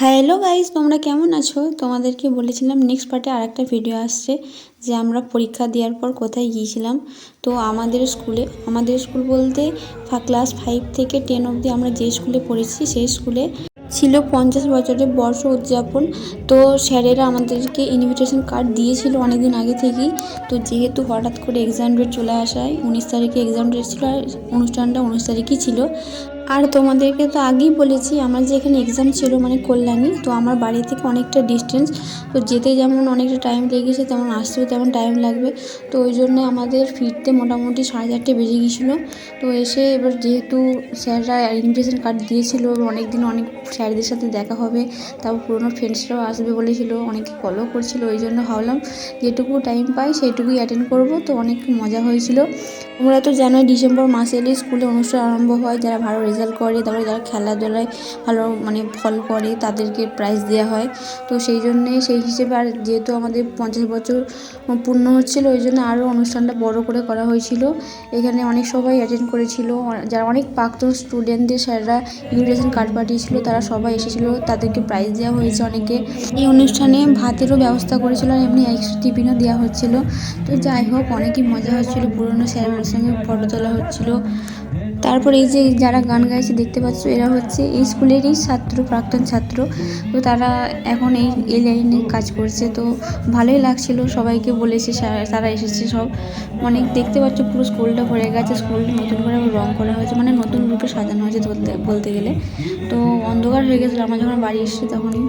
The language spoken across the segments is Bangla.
হ্যালো গাইস তোমরা কেমন আছো? তোমাদেরকে বলেছিলাম নেক্সট পার্টে আর একটা ভিডিও আসছে যে আমরা পরীক্ষা দেওয়ার পর কোথায় গিয়েছিলাম। তো আমাদের স্কুলে আমাদের স্কুল বলতে ক্লাস ফাইভ থেকে টেন অবধি আমরা যে স্কুলে পড়েছি, সেই স্কুলে ছিল পঞ্চাশ বছরের বর্ষ উদযাপন। তো স্যারেরা আমাদেরকে ইনভিটেশন কার্ড দিয়েছিল অনেক দিন আগে থেকেই। তো যেহেতু হঠাৎ করে এক্সাম ডেট চলে আসায়, উনিশ তারিখে এক্সাম ডেট ছিল আর অনুষ্ঠানটা উনিশ তারিখই ছিল। আর তোমাদেরকে তো আগেই বলেছি, আমার যে এখানে এক্সাম ছিল মানে কল্যাণী, তো আমার বাড়ি থেকে অনেকটা ডিস্টেন্স তো যেতে যেমন অনেকটা টাইম লেগেছে তেমন আসতেও তেমন টাইম লাগবে, তো ওই জন্য আমাদের ফিরতে মোটামুটি সাড়ে চারটে বেজে গিয়েছিল তো এসে এবার যেহেতু স্যাররা ইনভিটেশন কার্ড দিয়েছিল অনেক দিন অনেক স্যারদের সাথে দেখা হবে তারপর পুরোনো ফ্রেন্ডসরাও আসবে বলেছিল, অনেকে কলও করছিল, ওই জন্য ভাবলাম যেটুকু টাইম পাই সেইটুকুই অ্যাটেন্ড করব, তো অনেক মজা হয়েছিল। তোমরা তো জানোই, ডিসেম্বর মাসে এলে স্কুলে অনুষ্ঠান আরম্ভ হয়, যারা ভালো রেজাল্ট করে, তারপরে যারা খেলাধুলায় ভালো মানে ফল করে তাদেরকে প্রাইজ দেওয়া হয়। তো সেই জন্যে সেই হিসেবে আর যেহেতু আমাদের পঞ্চাশ বছর পূর্ণ হচ্ছিল, ওই জন্য আরও অনুষ্ঠানটা বড় করে করা হয়েছিল। এখানে অনেক সবাই অ্যাটেন্ড করেছিল যারা অনেক প্রাক্তন স্টুডেন্টদের স্যাররা ইনভিটেশন কার্ড পাঠিয়েছিল, তারা সবাই এসেছিল, তাদেরকে প্রাইজ দেওয়া হয়েছে অনেকে। এই অনুষ্ঠানে ভাতেরও ব্যবস্থা করেছিল আর এমনি এক্সট্রা টিফিনও দেওয়া হচ্ছিল। তো যাই হোক, অনেকই মজা হচ্ছিল, পুরোনো স্যারের সঙ্গে ফটো তোলা হচ্ছিল। তারপর এই যে যারা গান গাইছে দেখতে পাচ্ছ, এরা হচ্ছে এই স্কুলেরই ছাত্র, প্রাক্তন ছাত্র। তো তারা এখন এই এই লাইনে কাজ করছে। তো ভালোই লাগছিল, সবাইকে বলেছে তারা এসেছে সব। অনেক দেখতে পাচ্ছ, পুরো স্কুলটা ভরে গেছে, স্কুলটা নতুন করে রং করা হয়েছে। মানে নতুন রূপে সাজানো হয়েছে বলতে গেলে। তো অন্ধকার হয়ে গেছিল, আমরা যখন বাড়ি এসেছি তখনই।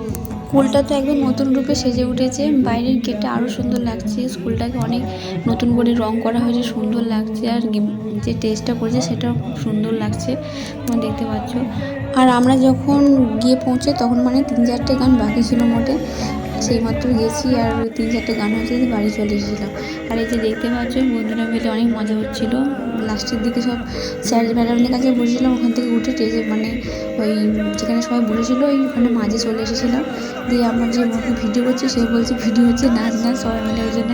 স্কুলটা তো একদম নতুন রূপে সেজে উঠেছে। বাইরের গেটটা আরও সুন্দর লাগছে। স্কুলটাকে অনেক নতুন করে রং করা হয়েছে, সুন্দর লাগছে। আর যে টেস্টটা করেছে সেটাও খুব সুন্দর লাগছে। তোমরা দেখতে পাচ্ছ। আর আমরা যখন গিয়ে পৌঁছে তখন মানে তিন চারটে গান বাকি ছিল মোটে। সেই মাত্র গেছি আর ওই তিন চারটে গান হচ্ছে বাড়ি চলে এসেছিলাম। আর এই যে দেখতে পাচ্ছ বন্ধুরা মিলে অনেক মজা হচ্ছিল। লাস্টের দিকে সব স্যার ম্যাডামদের কাছে বসেছিলাম, ওখান থেকে উঠে টেজে মানে ওই যেখানে সবাই বসেছিল ওই ওখানে মাঝে চলে এসেছিলাম। দিয়ে আমার যে মুখে ভিডিও করছে, সে বলছে, ভিডিও হচ্ছে নাচ নাচ সবাই মিলে ওই জন্য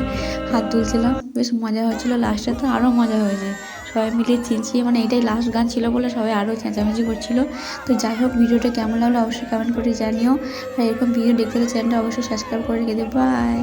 হাত তুলছিলাম। বেশ মজা হচ্ছিল, লাস্টে তো আরও মজা হয়েছে। সবাই মিলে চেঁচিয়ে মানে এটাই লাস্ট গান ছিল বলে সবাই আরও চেঁচামেচি করছিল। তো যাই হোক, ভিডিওটা কেমন লাগল অবশ্যই কমেন্ট করে জানিও। আর এরকম ভিডিও দেখতে চ্যানেলটা অবশ্যই সাবস্ক্রাইব করে রেখে দেবো বাই